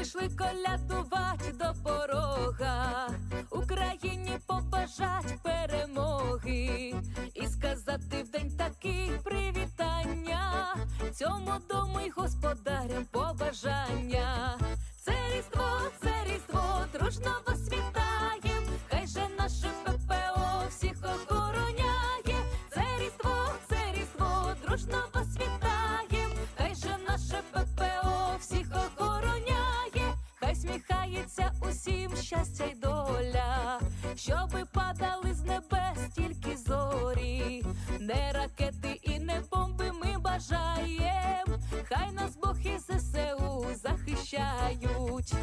прийшли колядувати до порога, Україні побажать перемоги усміхається усім щастя й доля, щоби падали з небес тільки зорі, не ракети і не бомби ми бажаєм, хай нас Бог і ЗСУ захищають.